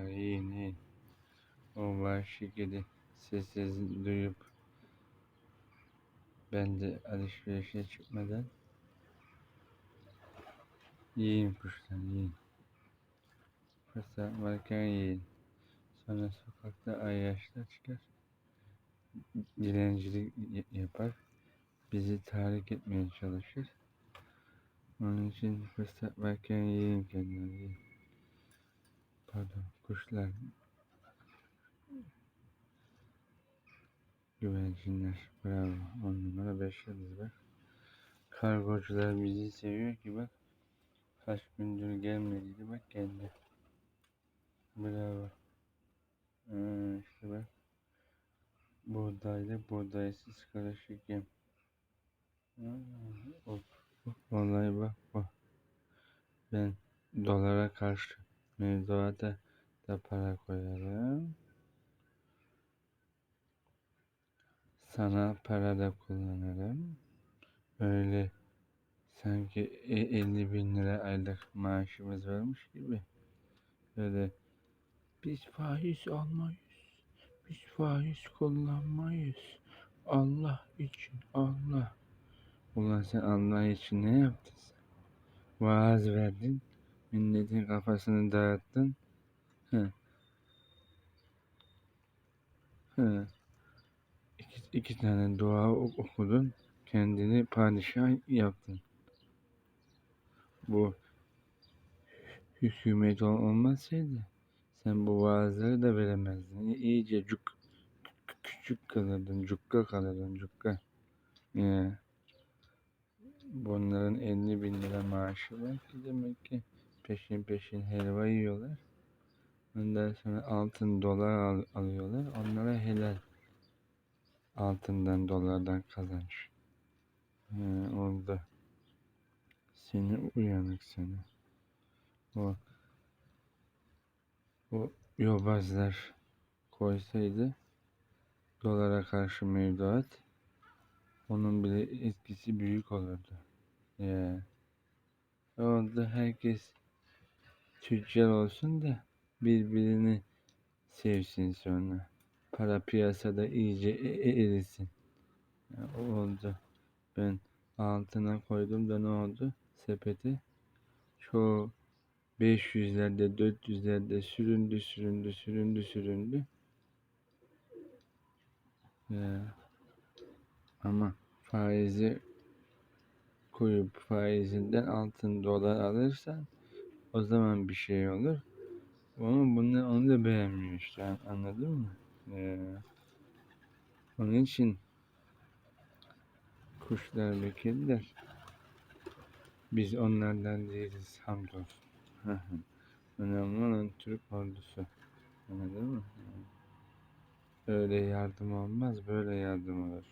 yiyin. O vahşi kedi sessiz duyup ben de alışverişe çıkmadan yiyin kuşlar yiyin. Fırsat varken yiyin. Sonra sokakta ayyaşlar çıkar. Dilencilik yapar. Bizi tahrik etmeye çalışır. Onun için fırsat varken yiyin kendileri yiyin. Pardon kuşlar. Güvercinler. Bravo. On numara beş yıldız bak. Kargocular bizi seviyor ki bak. Kaç gündür gelmediydi bak geldi. Bravo. Ha, işte bak. Buğdaylı buğdaysız karışık yem. Vallahi bak bak. Ben dolara karşı mevduata da para koyarım. Sana para da kullanırım. Öyle sanki e- 50 bin lira aylık maaşımız varmış gibi. Böyle biz faiz almayız. Biz faiz kullanmayız. Allah için Allah. Ulan sen Allah için ne yaptın sen? Vaaz verdin. Milletin kafasını dağıttın. Hı. Hı. İki, iki tane dua ok- okudun. Kendini padişah yaptın. Bu hükümet ol- olmasaydı sen bu vaazları da veremezdin. İyice cuk, kü- küçük kalırdın, cukka kalırdın, cukka. Ya. Bunların 50 bin lira maaşı var ki demek ki peşin peşin helva yiyorlar. Ondan sonra altın dolar al- alıyorlar. Onlara helal. Altından dolardan kazanç. He, orada. Seni uyanık seni. O o yobazlar koysaydı dolara karşı mevduat onun bile etkisi büyük olurdu. Ya. Orada herkes tüccar olsun da birbirini sevsin sonra. Para piyasada iyice e- e- erisin. Ya, o oldu. Ben altına koydum da ne oldu? Sepete. Çoğu 500'lerde 400'lerde süründü süründü süründü süründü. Ya. Ama faizi koyup faizinden altın dolar alırsan o zaman bir şey olur. Ama bunu onu da beğenmiyor işte an- anladın mı? Ya. Onun için kuşlar ve kediler biz onlardan değiliz hamdolsun. Önemli olan Türk ordusu. Anladın mı? Öyle yardım olmaz, böyle yardım olur.